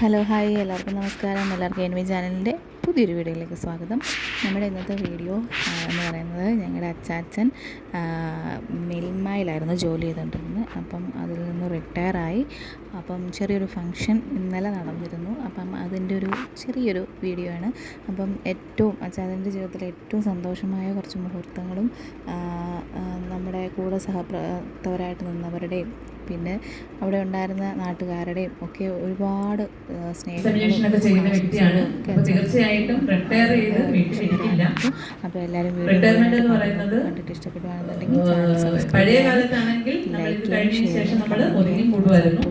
Hello hi. എല്ലാവർക്കും നമസ്കാരം. എല്ലാവർക്കും എൻ വി ചാനലിന്റെ പുതിയൊരു വീഡിയോയിലേക്ക് സ്വാഗതം. നമ്മുടെ ഇന്നത്തെ വീഡിയോ എന്ന് പറയുന്നത് ഞങ്ങളുടെ അച്ചാച്ചൻ മിൽമയിലായിരുന്നു ജോലി ചെയ്തുകൊണ്ടിരുന്നത്. അപ്പം അതിൽ നിന്ന് റിട്ടയറായി അപ്പം ചെറിയൊരു ഫങ്ഷൻ ഇന്നലെ നടന്നിരുന്നു. അപ്പം അതിന്റെ ഒരു ചെറിയൊരു വീഡിയോ ആണ്. അപ്പം ഏറ്റവും അച്ചാച്ചന്റെ ജീവിതത്തിലെ ഏറ്റവും സന്തോഷമായ കുറച്ച് മുഹൂർത്തങ്ങളും നമ്മുടെ കൂടെ സഹപ്രവർത്തകരായിട്ട് നിന്നവരുടെയും പിന്നെ അവിടെ ഉണ്ടായിരുന്ന നാട്ടുകാരുടെയും ഒക്കെ ഒരുപാട് ആ, എക്സാമിനേഷൻ തീർച്ചയായിട്ടും റിട്ടയർ ചെയ്ത് വീട്ടിലിരിക്കില്ല. അപ്പോൾ എല്ലാവരും റിട്ടയർമെന്റ് എന്ന് പറയുന്നത്, കണ്ടിട്ട് സബ്സ്ക്രൈബ് പഴയ കാലത്താണെങ്കിൽ കഴിഞ്ഞതിന് ശേഷം നമ്മൾ ഒതുങ്ങി കൂടുമായിരുന്നു.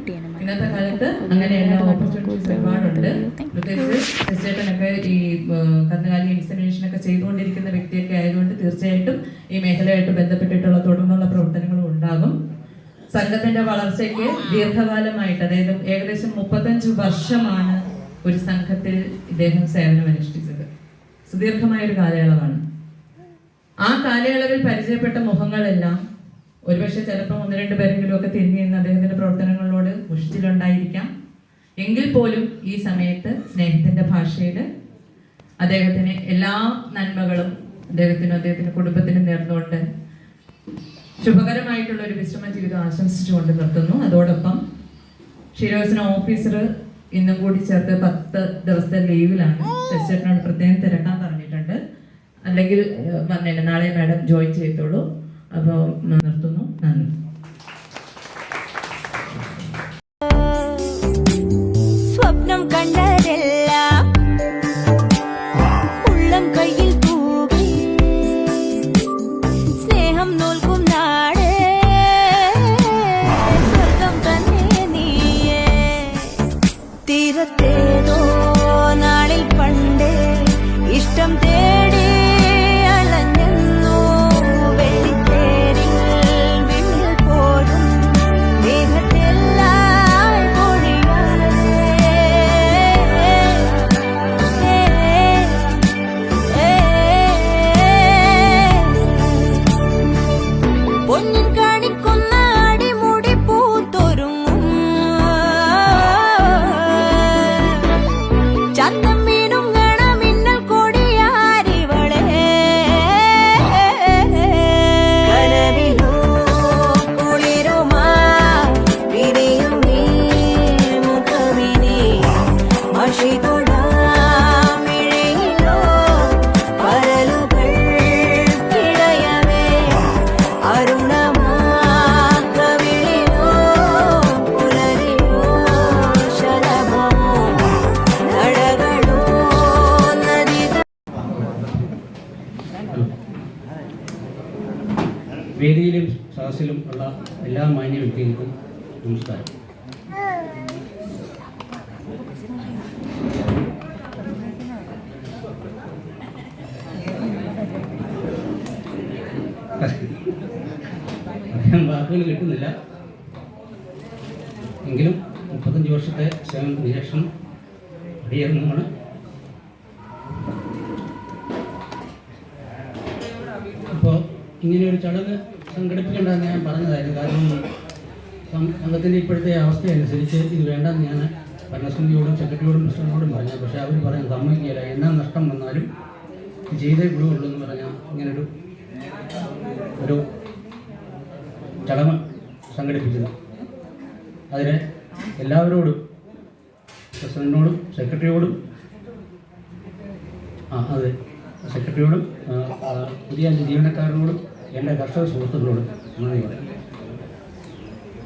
ഇന്നത്തെ കാലത്ത് അങ്ങനെയുള്ള ഓപ്പർച്യൂണിറ്റീസ് ഒരുപാടുണ്ട്. പ്രത്യേകിച്ച് ചേട്ടനൊക്കെ ഈ കന്നുകാലി ഇൻസമിനേഷൻ ഒക്കെ ചെയ്തുകൊണ്ടിരിക്കുന്ന വ്യക്തിയൊക്കെ ആയതുകൊണ്ട് തീർച്ചയായിട്ടും ഈ മേഖലയായിട്ട് ബന്ധപ്പെട്ടിട്ടുള്ള തുടർന്നുള്ള പ്രവർത്തനങ്ങളും ഉണ്ടാകും. സംഘത്തിന്റെ വളർച്ചയ്ക്ക് ദീർഘകാലമായിട്ട് അതായത് ഏകദേശം മുപ്പത്തഞ്ച് വർഷമാണ് ഒരു സംഘത്തിൽ ഇദ്ദേഹം സേവനം അനുഷ്ഠിച്ചത്. സുദീർഘമായ ഒരു കാലയളവാണ്. ആ കാലയളവിൽ പരിചയപ്പെട്ട മുഖങ്ങളെല്ലാം ഒരുപക്ഷെ ചിലപ്പോൾ ഒന്ന് രണ്ട് പേരെങ്കിലും ഒക്കെ തിരിഞ്ഞു നിന്ന് അദ്ദേഹത്തിന്റെ പ്രവർത്തനങ്ങളോട് മുഷ്ടിലുണ്ടായിരിക്കാം. എങ്കിൽ പോലും ഈ സമയത്ത് സ്നേഹത്തിന്റെ ഭാഷയിൽ അദ്ദേഹത്തിന് എല്ലാ നന്മകളും അദ്ദേഹത്തിനും അദ്ദേഹത്തിന്റെ കുടുംബത്തിനും നേർന്നുകൊണ്ട് ശുഭകരമായിട്ടുള്ള ഒരു വിശ്രമ ജീവിതം ആശംസിച്ചുകൊണ്ട് നിർത്തുന്നു. അതോടൊപ്പം ഷിരോസിന് ഓഫീസർ ഇന്നും കൂടി ചേർത്ത് പത്ത് ദിവസത്തെ ലീവിലാണ്. ശശിചേട്ടനോട് പ്രത്യേകം തിരക്കാൻ പറഞ്ഞിട്ടുണ്ട്. അല്ലെങ്കിൽ വന്നേനെ നാളെ മാഡം ജോയിൻ ചെയ്തോളൂ അപ്പോൾ നിർത്തുന്നു. നന്ദി. തീരത്തേതോ നാളിൽ പണ്ടേ ഇഷ്ടം തേടി വേദിയിലും സദസ്സിലും ഉള്ള എല്ലാ മാന്യ വ്യക്തികൾക്കും നമസ്കാരം. വാക്കുകൾ കിട്ടുന്നില്ല. എങ്കിലും മുപ്പത്തഞ്ച് വർഷത്തെ സേവനത്തിന് ശേഷം അടിയേറുന്നതാണ് അപ്പോൾ ഇങ്ങനെ ഒരു ചടങ്ങ് സംഘടിപ്പിക്കേണ്ടതെന്ന് ഞാൻ പറഞ്ഞതായിരുന്നു. കാരണം സംഘത്തിന്റെ ഇപ്പോഴത്തെ അവസ്ഥയനുസരിച്ച് ഇത് വേണ്ടെന്ന് ഞാൻ ഭരണസമിതിയോടും സെക്രട്ടറിയോടും പ്രസിഡന്റിനോടും പറഞ്ഞു. പക്ഷേ അവർ പറയാൻ സമ്മതിക്കില്ല എന്നാ നഷ്ടം വന്നാലും ചെയ്തേ വിടുകയുള്ളൂ എന്ന് പറഞ്ഞാൽ ഇങ്ങനൊരു ഒരു ചടങ്ങ് സംഘടിപ്പിച്ചത്. അതിന് എല്ലാവരോടും പ്രസിഡന്റിനോടും സെക്രട്ടറിയോടും ആ അതെ സെക്രട്ടറിയോടും പുതിയ ജീവനക്കാരനോടും എന്റെ കർഷക സുഹൃത്തുക്കളോട് നന്ദി പറയാം.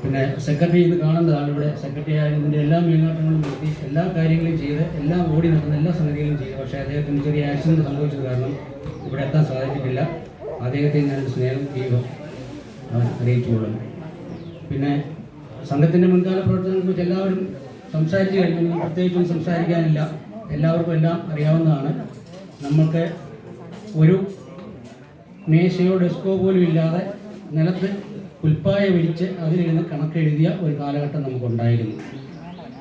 പിന്നെ സെക്രട്ടറി ഇത് കാണുന്നതാണ് ഇവിടെ. സെക്രട്ടറി ആയതിന്റെ എല്ലാ മേൽനോട്ടങ്ങളും നടത്തി എല്ലാ കാര്യങ്ങളും ചെയ്ത് എല്ലാം ഓടി നടന്ന എല്ലാ സംഗതികളും ചെയ്തു. പക്ഷേ അദ്ദേഹത്തിന് ചെറിയ ആക്സിഡന്റ് സംഭവിച്ചത് കാരണം ഇവിടെ എത്താൻ സാധിച്ചിട്ടില്ല. അദ്ദേഹത്തെ ഞാൻ സ്നേഹം അവൻ അറിയിച്ചുകൊള്ളുന്നു. പിന്നെ സംഘത്തിന്റെ മുൻകാല പ്രവർത്തനങ്ങളെക്കുറിച്ച് എല്ലാവരും സംസാരിച്ചു കഴിഞ്ഞു. പ്രത്യേകിച്ചും സംസാരിക്കാനില്ല. എല്ലാവർക്കും എല്ലാം അറിയാവുന്നതാണ്. നമ്മൾക്ക് ഒരു മേശയോ ഡെസ്കോ പോലും ഇല്ലാതെ നിലത്ത് പുൽപ്പായ വിരിച്ച് അതിലിരുന്ന് കണക്കെഴുതിയ ഒരു കാലഘട്ടം നമുക്കുണ്ടായിരുന്നു.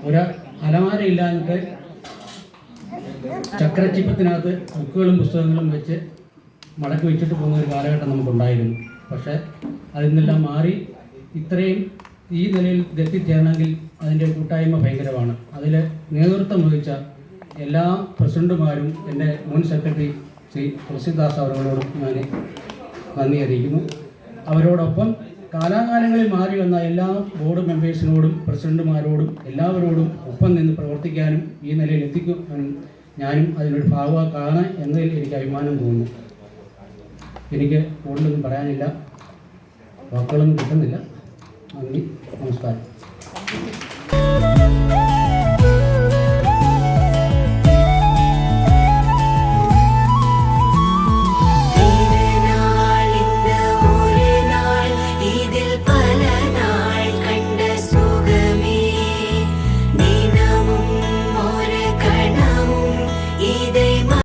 ഒരു അലമാര ഇല്ലാതെ ചക്രച്ചിപ്പത്തിനകത്ത് ബുക്കുകളും പുസ്തകങ്ങളും വെച്ച് മടക്കി വെച്ചിട്ട് പോകുന്ന ഒരു കാലഘട്ടം നമുക്കുണ്ടായിരുന്നു. പക്ഷേ അതിൽ നിന്നെല്ലാം മാറി ഇത്രയും ഈ നിലയിൽ എത്തിച്ചേരണമെങ്കിൽ അതിന്റെ കൂട്ടായ്മ ഭയങ്കരമാണ്. അതിൽ നേതൃത്വം വഹിച്ച എല്ലാ പ്രസിഡന്റുമാരും എന്റെ മുൻ സെക്രട്ടറി ശ്രീ തുളസിദാസ് അവരോടും ഞാൻ നന്ദി അറിയിക്കുന്നു. അവരോടൊപ്പം കാലാകാലങ്ങളിൽ മാറി വന്ന എല്ലാ ബോർഡ് മെമ്പേഴ്സിനോടും പ്രസിഡന്റുമാരോടും എല്ലാവരോടും ഒപ്പം നിന്ന് പ്രവർത്തിക്കാനും ഈ നിലയിൽ എത്തിക്കാനും ഞാനും അതിനൊരു ഭാഗമാക്കാണ് എന്നതിൽ എനിക്ക് അഭിമാനം തോന്നുന്നു. എനിക്ക് കൂടുതലൊന്നും പറയാനില്ല. വാക്കുകളൊന്നും കിട്ടുന്നില്ല. നന്ദി. നമസ്കാരം.